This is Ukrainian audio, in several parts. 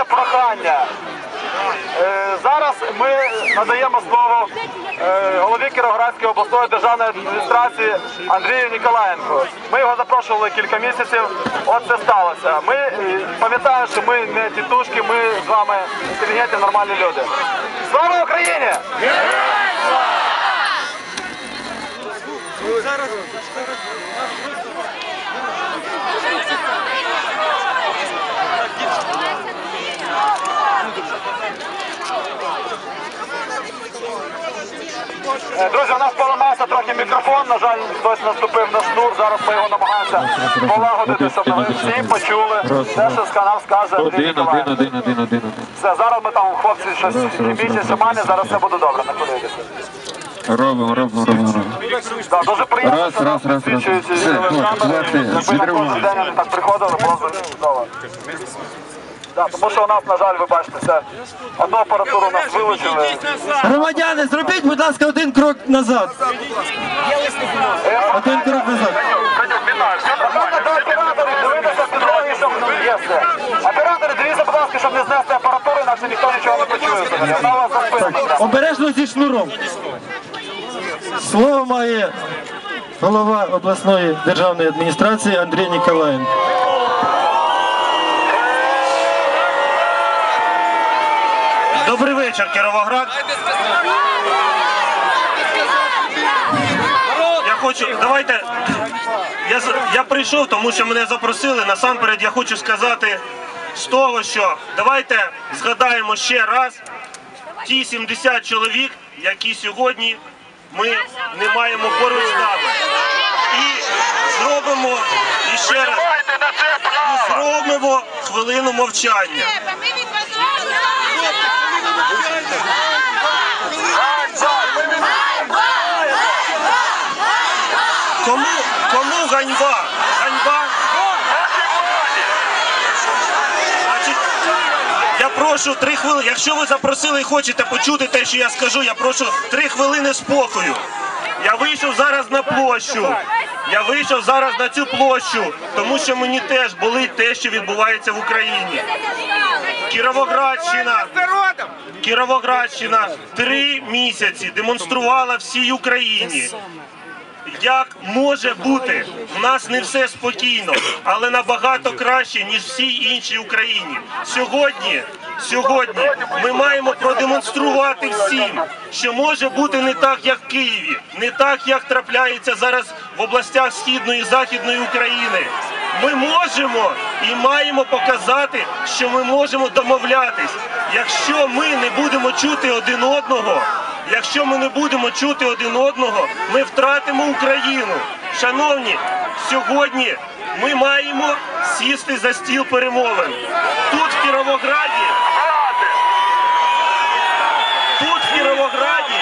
є прохання. Е, Зараз ми надаємо слово е, голові Кіровоградської обласної державної адміністрації Андрію Ніколаєнку. Ми його запрошували кілька місяців. От це сталося. Ми е, пам'ятаємо, що ми не тітушки, ми з вами інтелігентні, нормальні люди. Слава Україні! Е, Друзі, у нас поламався трохи мікрофон. На жаль, хтось наступив на шнур. Зараз ми його намагаємося полагодити, щоб всі почули те, що нам скаже Андрій Один, один, один, один, один, один. Все, зараз ми там хлопці щось шамани, раз, зараз все буде добре, не хвилюйтеся. Робимо, робимо, робимо, робимо. Да, дуже приємно, Раз, що раз, нас раз, раз. підсвічують Все, хлопці, камери. Якби на кожен Відриваємо. день вони так приходили, було б чудово. Да, тому що у нас, на жаль, ви бачите, це одну апаратуру у нас вилучили. Громадяни, зробіть, будь ласка, один крок назад. Один крок назад. Нормально дивитися під щоб є все. Оператори, дивіться, будь ласка, щоб не знести апаратуру, інакше ніхто нічого не почує. Вона у вас за Обережно зі шнуром. Слово має голова обласної державної адміністрації Андрій Ніколаєнко. Вечір, Кіровоград. Я хочу, давайте. Я, я прийшов, тому що мене запросили. Насамперед я хочу сказати з того, що давайте згадаємо ще раз ті 70 чоловік, які сьогодні ми не маємо поруч з нами. І зробимо ще раз і зробимо хвилину мовчання. Прошу три хвилини. Якщо ви запросили і хочете почути те, що я скажу, я прошу три хвилини спокою. Я вийшов зараз на площу. Я вийшов зараз на цю площу, тому що мені теж болить те, що відбувається в Україні. Кіровоградщина. Кіровоградщина три місяці демонструвала всій Україні. Як може бути? У нас не все спокійно, але набагато краще, ніж всій іншій Україні. Сьогодні, сьогодні ми маємо продемонструвати всім, що може бути не так, як в Києві, не так, як трапляється зараз в областях Східної і Західної України. Ми можемо і маємо показати, що ми можемо домовлятись. Якщо ми не будемо чути один одного, якщо ми не будемо чути один одного, ми втратимо Україну. Шановні, сьогодні ми маємо сісти за стіл перемовин. Тут в Кіровограді, тут в Кіровограді,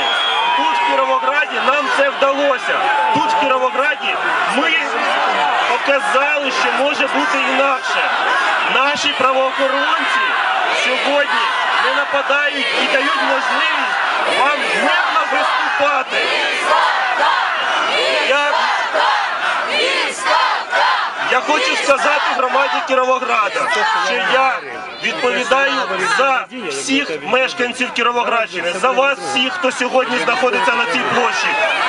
тут в Кіровограді нам це вдалося. Тут в Кіровограді ми показали, що може бути інакше. Наші правоохоронці сьогодні не нападають і дають можливість вам гідно виступати. Я, я хочу сказати громаді Кіровограда, що я відповідаю за всіх мешканців Кіровоградщини, за вас всіх, хто сьогодні знаходиться на цій площі,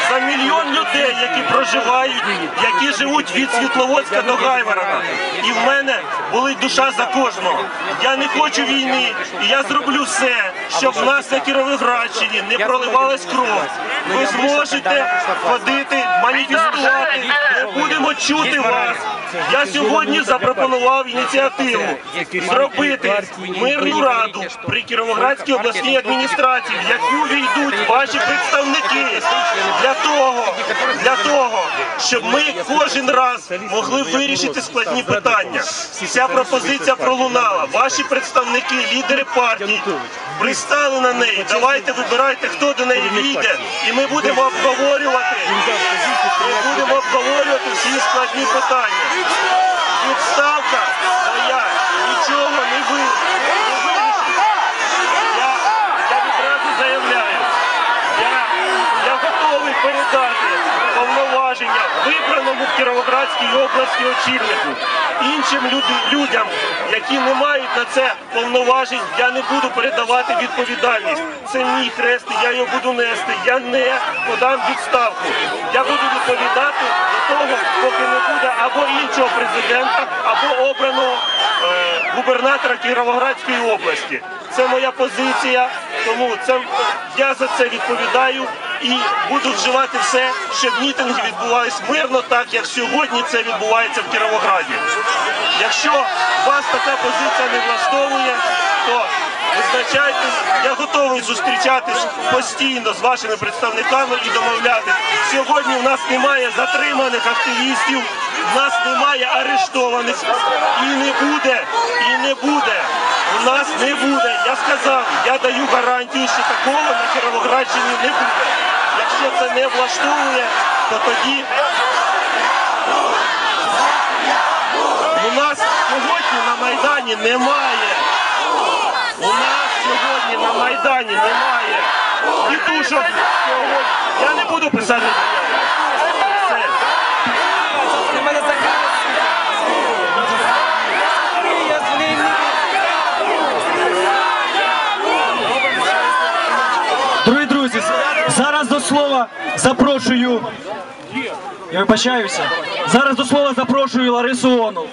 за мільйон людей, які проживають, які живуть від Світловодська до Гайворона. І в мене болить душа за кожного. Я не хочу війни, і я зроблю все, щоб в нас на Кіровоградщині не проливалась кров. Ви зможете ходити, маніфестувати, ми будемо чути вас. Я сьогодні запропонував ініціативу зробити мирну раду при Кіровоградській обласній адміністрації, в яку війдуть ваші представники для того, для того, щоб ми кожен раз могли вирішити складні питання. Ця пропозиція пролунала. Ваші представники, лідери партії, пристали на неї. Давайте вибирайте, хто до неї війде, і ми будемо обговорювати. Ми будемо обговорювати всі складні питання. Відставка моя нічого не ви. вирішить. Я, відразу заявляю, я, готовий передати повноваження вибраному в Кіровоградській області очільнику. Іншим людям, які не мають на це повноважень, я не буду передавати відповідальність. Це мій хрест, я його буду нести. Я не подам відставку. Я буду відповідати до того, поки не буде або іншого президента, або обраного е, губернатора Кіровоградської області. Це моя позиція, тому це я за це відповідаю і буду вживати все, щоб мітинги відбувалися мирно, так як сьогодні це відбувається в Кіровограді. Якщо вас така позиція не влаштовує, то визначайтесь. Я готовий зустрічатись постійно з вашими представниками і домовлятись. Сьогодні в нас немає затриманих активістів, в нас немає арештованих і не буде, і не буде. У нас не буде. Я сказав, я даю гарантію, що такого на Кіровоградщині не буде. Якщо це не влаштовує, то тоді у нас сьогодні на Майдані немає. У нас сьогодні на Майдані немає тітушок. Я не буду писати Дорогі друзі, зараз до слова запрошую. Я вибачаюся. Зараз до слова запрошую Ларису Ону.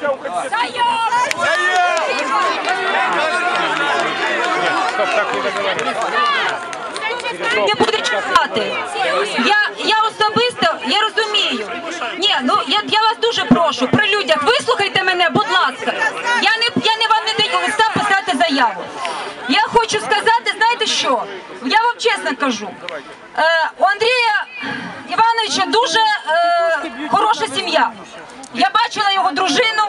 Не буде чекати. Я, я особисто я розумію. Ні, ну я, я вас дуже прошу, при людях, вислухайте мене, будь ласка. Я не я не вам не даю листа писати заяву. Я хочу сказати, знаєте що? Я вам чесно кажу. Е, у Андрія Івановича дуже е, хороша сім'я. Я бачила його дружину.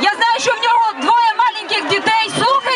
Я знаю, що в нього двоє маленьких дітей. Слухайте,